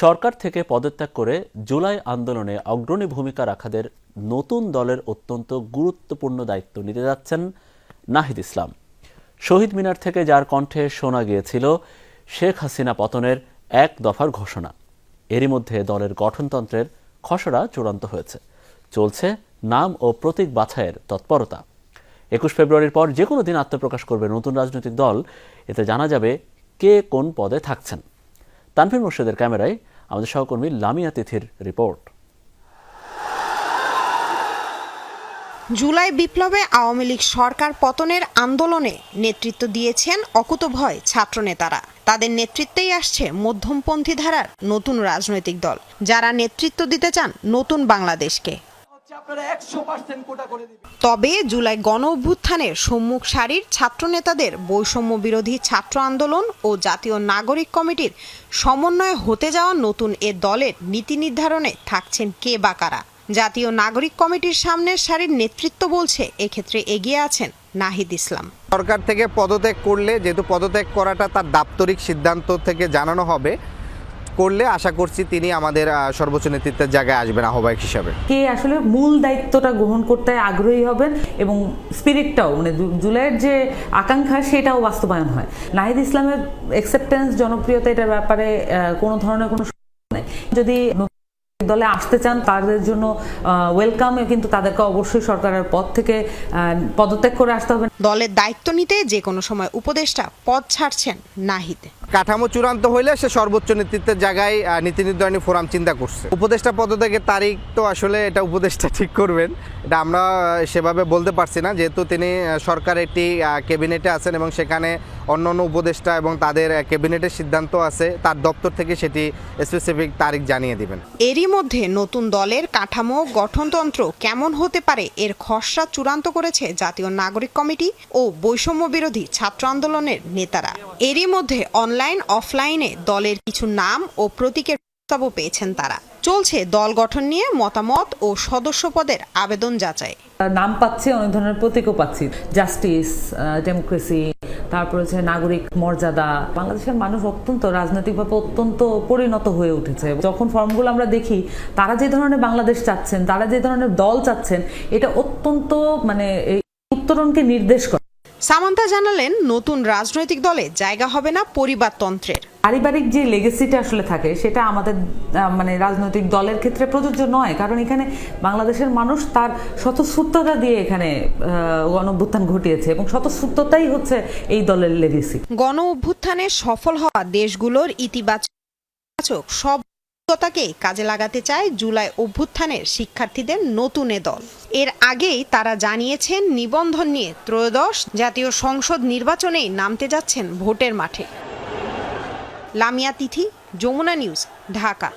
সরকার থেকে পদত্যাগ করে জুলাই আন্দোলনে অগ্রণী ভূমিকা রাখাদের নতুন দলের অত্যন্ত গুরুত্বপূর্ণ দায়িত্ব নিতে যাচ্ছেন নাহিদ ইসলাম। শহীদ মিনার থেকে যার কণ্ঠে শোনা গিয়েছিল শেখ হাসিনা পতনের এক দফার ঘোষণা। এরই মধ্যে দলের গঠনতন্ত্রের খসড়া চূড়ান্ত হয়েছে। চলছে নাম ও প্রতীক বাছাইয়ের তৎপরতা। একুশ ফেব্রুয়ারির পর যে কোনো দিন আত্মপ্রকাশ করবে নতুন রাজনৈতিক দল। এতে জানা যাবে কে কোন পদে থাকছেন। তানভীর মোর্শেদের ক্যামেরায় আমাদের সহকর্মী লামিয়া তিথির রিপোর্ট। জুলাই বিপ্লবে আওয়ামী লীগ সরকার পতনের আন্দোলনে নেতৃত্ব দিয়েছেন অকুতভয় ছাত্রনেতারা। তাদের নেতৃত্বেই আসছে মধ্যমপন্থী ধারার নতুন রাজনৈতিক দল। যারা নেতৃত্ব দিতে চান নতুন বাংলাদেশকে। আপনারা একশো পার্সেন্ট কোটা করে দিবেন। তবে জুলাই গণ অভ্যুত্থানের সম্মুখ সারির ছাত্রনেতাদের বৈষম্য বিরোধী ছাত্র আন্দোলন ও জাতীয় নাগরিক কমিটির সমন্বয়ে হতে যাওয়া নতুন এ দলের নীতি নির্ধারণে থাকছেন কে বা কারা। জাতীয় নাগরিক কমিটির সামনের সারির নেতৃত্ব বলছে এক্ষেত্রে এগিয়ে আছেন নাহিদ ইসলাম। সরকার থেকে পদত্যাগ করলে যেহেতু পদত্যাগ করাটা তার দাপ্তরিক সিদ্ধান্ত থেকে জানানো হবে করলে আশা করছি তিনি আমাদের সর্বোচ্চ নেতৃত্বের জায়গায় আসবেন আহ্বায়ক হিসাবে। কে আসলে মূল দায়িত্বটা গ্রহণ করতে আগ্রহী হবেন এবং স্পিরিটটাও মানে জুলাইয়ের যে আকাঙ্ক্ষা সেটাও বাস্তবায়ন হয়। নাহিদ ইসলামের অ্যাকসেপ্টেন্স জনপ্রিয়তা এটার ব্যাপারে কোনো ধরনের কোনো যদি দলে আসতে চান তাদের জন্য ওয়েলকাম কিন্তু তাদেরকে অবশ্যই সরকারের পদ থেকে পদত্যাগ করে আসতে হবে। দলের দায়িত্ব নিতে যে কোনো সময় উপদেষ্টা পদ ছাড়ছেন নাহিদ। কাঠামো চূড়ান্ত হইলে সে সর্বোচ্চ নেতৃত্বের জায়গায় নীতি নির্ধারণী ফোরাম চিন্তা করছে। উপদেষ্টা পদত্যাগের তারিখ তো আসলে এটা উপদেষ্টা ঠিক করবেন। এটা আমরা সেভাবে বলতে পারছি না। যেহেতু তিনি সরকার একটি ক্যাবিনেটে আছেন এবং সেখানে অন্য অন্য উপদেষ্টা এবং তাদের ক্যাবিনেটের সিদ্ধান্ত আছে, তার দপ্তর থেকে সেটি স্পেসিফিক তারিখ জানিয়ে দিবেন। এরই মধ্যে নতুন দলের কাঠামো, গঠনতন্ত্র কেমন হতে পারে এর খসড়া চূড়ান্ত করেছে জাতীয় নাগরিক কমিটি ও বৈষম্য বিরোধী ছাত্র আন্দোলনের নেতারা। এরই মধ্যে অনলাইন অফলাইনে দলের কিছু নাম ও প্রতীকের প্রস্তাবও পেয়েছেন তারা। চলছে দল গঠন নিয়ে মতামত ও সদস্য পদের আবেদন যাচাই। নাম পাচ্ছি, অনেক ধরনের প্রতীকও পাচ্ছি। জাস্টিস ডেমোক্রেসি, তারপর হচ্ছে নাগরিক মর্যাদা। বাংলাদেশের মানুষ অত্যন্ত রাজনৈতিকভাবে অত্যন্ত পরিণত হয়ে উঠেছে। যখন ফর্মগুলো আমরা দেখি, তারা যে ধরনের বাংলাদেশ চাচ্ছেন, তারা যে ধরনের দল চাচ্ছেন, এটা অত্যন্ত মানে উত্তরণকে নির্দেশ করে। সামান্তা জানালেন নতুন রাজনৈতিক দলে জায়গা হবে না পরিবারতন্ত্রের। পারিবারিক যে লেগেসিটা আসলে থাকে সেটা আমাদের মানে রাজনৈতিক দলের ক্ষেত্রে প্রযোজ্য নয়। কারণ এখানে বাংলাদেশের মানুষ তার স্বতঃস্ফূর্ততা দিয়ে এখানে আহ, গণঅভ্যুত্থান ঘটিয়েছে এবং স্বতঃস্ফূর্ততাই হচ্ছে এই দলের লেগেসি গণ অভ্যুত্থানে সফল হওয়া দেশগুলোর ইতিবাচক সব তাকে কাজে লাগাতে চায় জুলাই অভ্যুত্থানের শিক্ষার্থীদের নতুন এ দল। এর আগেই তারা জানিয়েছেন, নিবন্ধন নিয়ে ত্রয়োদশ জাতীয় সংসদ নির্বাচনেই নামতে যাচ্ছেন ভোটের মাঠে। লামিয়া তিথি, যমুনা নিউজ, ঢাকা।